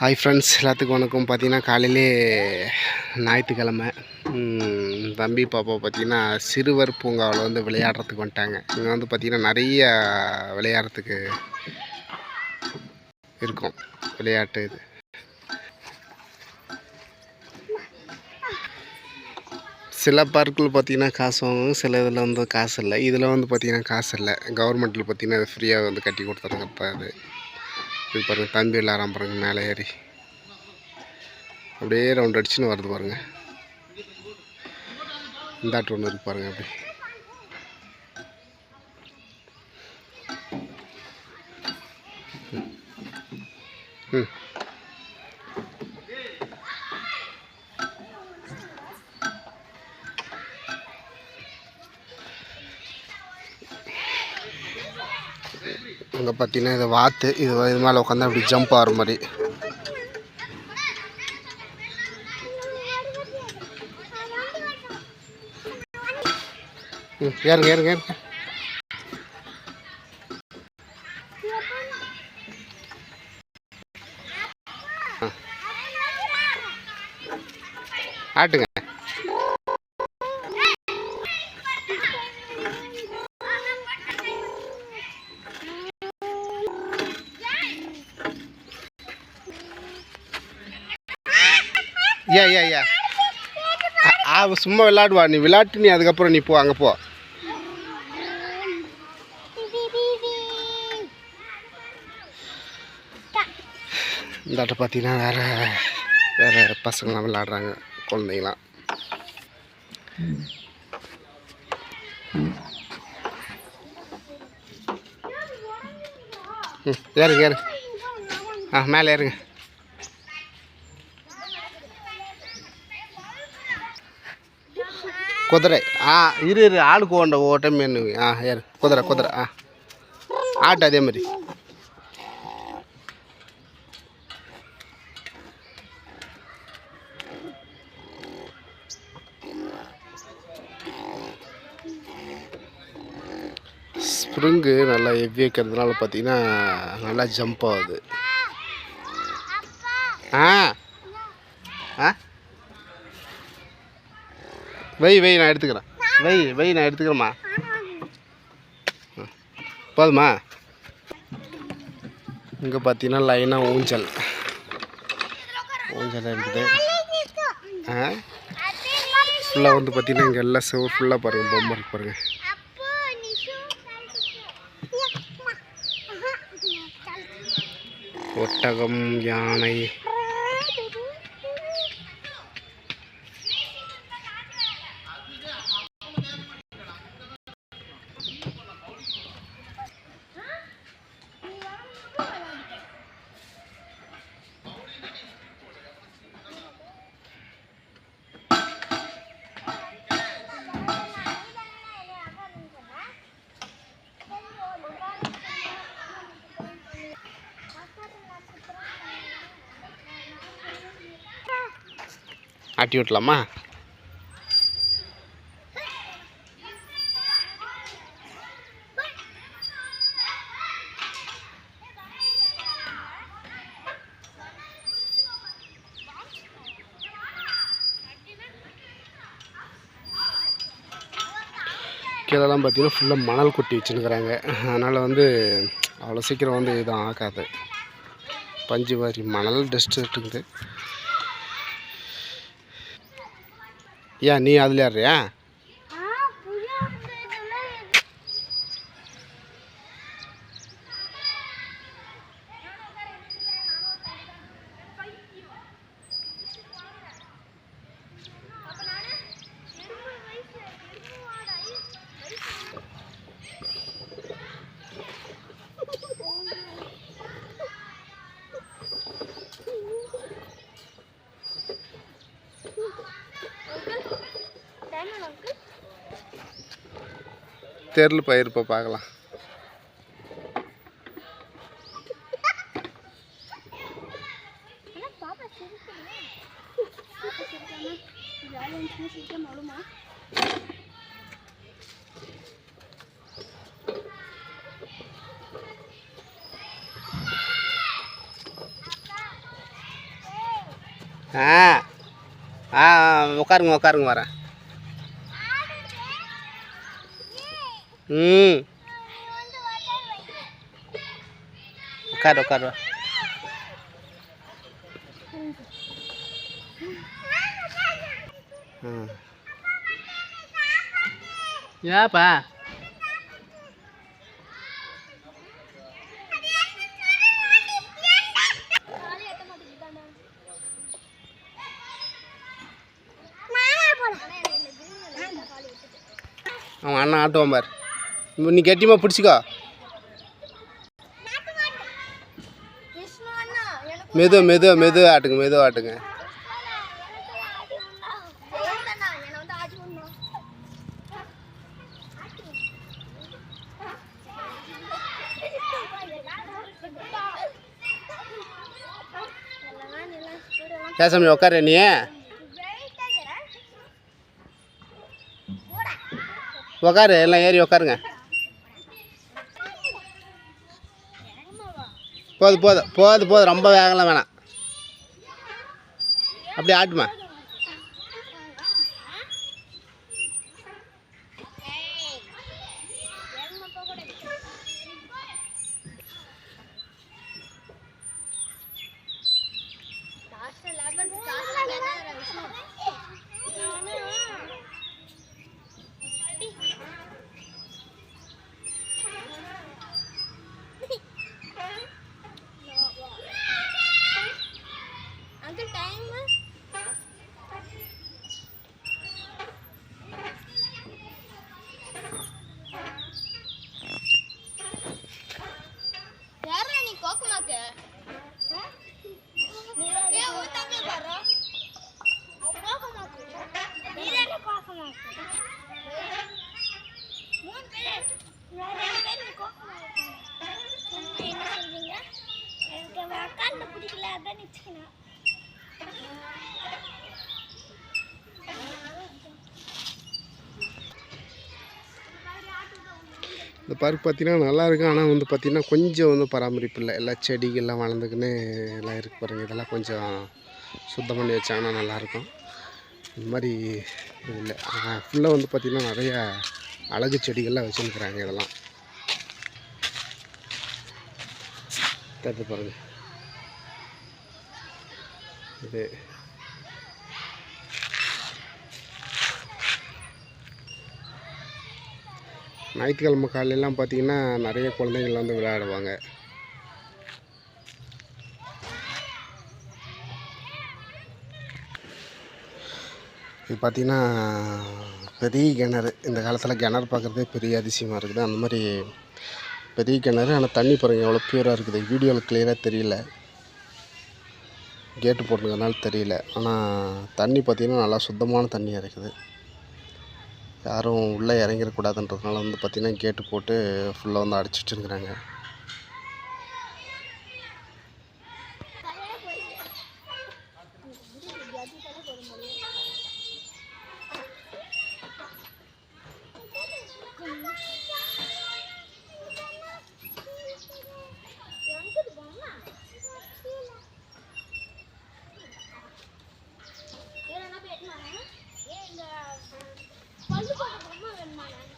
Hi friends எல்லாத்துக்கும் வணக்கம். பார்த்தீங்கன்னா காலையிலே ஞாயிற்றுக்கிழமை தம்பி பாப்பா பார்த்தீங்கன்னா சிறுவர் பூங்காவில் வந்து விளையாடுறதுக்கு வந்துட்டாங்க. இங்கே வந்து பார்த்திங்கன்னா நிறைய விளையாடுறதுக்கு இருக்கும். விளையாட்டு இது. சில பார்க்கில் பார்த்தீங்கன்னா காசு வாங்குவாங்க. சில இதில் வந்து காசு இல்லை. இதில் வந்து பார்த்திங்கன்னா காசு இல்லை. கவர்மெண்ட்டில் பார்த்தீங்கன்னா அது ஃப்ரீயாக வந்து கட்டி கொடுத்தாங்க இப்போ அது இது பாருங்கள் தம்பி எல்லாரும் பாருங்க மேலே ஏறி. அப்படியே ரவுண்ட் அடிச்சுன்னு வருது பாருங்க. இந்தாட்டு ஒன்று இருக்கு பாருங்கள் அப்படி இங்கே பார்த்தீங்கன்னா இது வாத்து இது இது மேலே உட்காந்து அப்படி ஜம்ப் ஆகிற மாதிரி. ம் ஏறுங்க ஏறுங்க ஏறுங்க. ஏ ஏ ஏ அவ சும்மா விளாடுவா. நீ விளாட்டு நீ அதுக்கப்புறம் நீ போ அங்கே போ. இந்தாட்ட பார்த்தீங்கன்னா வேறு வேறு பசங்களாம் விளாடுறாங்க குழந்தைங்களாம். ஏறுங்க ஏறு ஆ மேலே ஏறுங்க. குதிரை. ஆ இரு இரு. ஆளுக்கு ஓண்ட ஓட்டம் மீன் ஆ ஏறு. குதிரை குதிரை. ஆ. ஆட்டு அதே மாதிரி. ஸ்ப்ரிங்கு நல்லா எவ்வி வைக்கிறதுனால பார்த்தீங்கன்னா நல்லா ஜம்ப் ஆகுது. ஆ ஆ. வெய் வெய் நான் எடுத்துக்கிறேன். வெய் வெய் நான் எடுத்துக்கிறேம்மா. போதுமா? இங்கே பார்த்தீங்கன்னா லைனாக ஊஞ்சல். ஊஞ்சல் இருக்குது. ஆ? ஃபுல்லாக வந்து பார்த்தீங்கன்னா இங்கே எல்லாம் செவ் ஃபுல்லாக பாருங்கள் பொம்மை பாருங்கள் ஒட்டகம் யானை. ஆட்டி விட்டலாமா? கீழெல்லாம் பார்த்தீங்கன்னா ஃபுல்லாக மணல் கொட்டி வச்சுருக்கிறாங்க. அதனால் வந்து அவ்வளோ சீக்கிரம் வந்து எதுவும் ஆகாது. பஞ்சு மாதிரி மணல் டஸ்ட் இருக்குது. ஏன் நீ அதில் ஏறுறியா? தெருள் பயிருப்பை பார்க்கலாம். ஆ ஆ உட்காருங்க உட்காருங்க வரேன். ம். உட்காரு உட்காரு. ஏப்பா? அவன் அண்ணன் ஆட்டுவான் பார். நீ கெட்டியமாக பிடிச்சிக்கோ. மெது மெது மெது ஆட்டுங்க மெது ஆட்டுங்க. கேசமணி உட்காரு நீ. உட்காரு எல்லாம் ஏறி உட்காருங்க போதும் போதும் போதும் போதும் ரொம்ப வேகலாம் வேணாம். அப்படியே ஆட்டுமா? இந்த பார்க் பார்த்தீங்கன்னா நல்லாயிருக்கும் ஆனால் வந்து பார்த்திங்கன்னா கொஞ்சம் வந்து பராமரிப்பு இல்லை. எல்லா செடிகள்லாம் வளர்ந்துக்குன்னு எல்லாம் இருக்கு பாருங்கள் இதெல்லாம் கொஞ்சம் சுத்தம் பண்ணி வச்சாங்கன்னா நல்லாயிருக்கும். இந்த மாதிரி இல்லை. ஃபுல்லாக வந்து பார்த்திங்கன்னா நிறைய அழகு செடிகள்லாம் வச்சுருக்குறாங்க இதெல்லாம். தட்டு பாருங்கள் இது ஞாயிற்றுக்கிழமை காலையெல்லாம் பார்த்தீங்கன்னா நிறைய குழந்தைகள் வந்து விளையாடுவாங்க. இது பார்த்தீங்கன்னா பெரிய கிணறு. இந்த காலத்தில் கிணறு பார்க்குறதே பெரிய அதிசயமாக இருக்குது. அந்த மாதிரி பெரிய கிணறு ஆனால் தண்ணி பாருங்க எவ்வளோ பியூராக இருக்குது. வீடியோவில் கிளியராக தெரியல. கேட்டு போட்டுருக்கனால தெரியல. ஆனால் தண்ணி பார்த்திங்கன்னா நல்லா சுத்தமான தண்ணியாக இருக்குது. யாரும் உள்ளே இறங்கிடக்கூடாதுன்றதுனால வந்து பார்த்திங்கன்னா கேட்டு போட்டு ஃபுல்லாக வந்து அடைச்சி வச்சுருக்குறாங்க பல்லு போட்ட பொம்மை வேணுமா நான்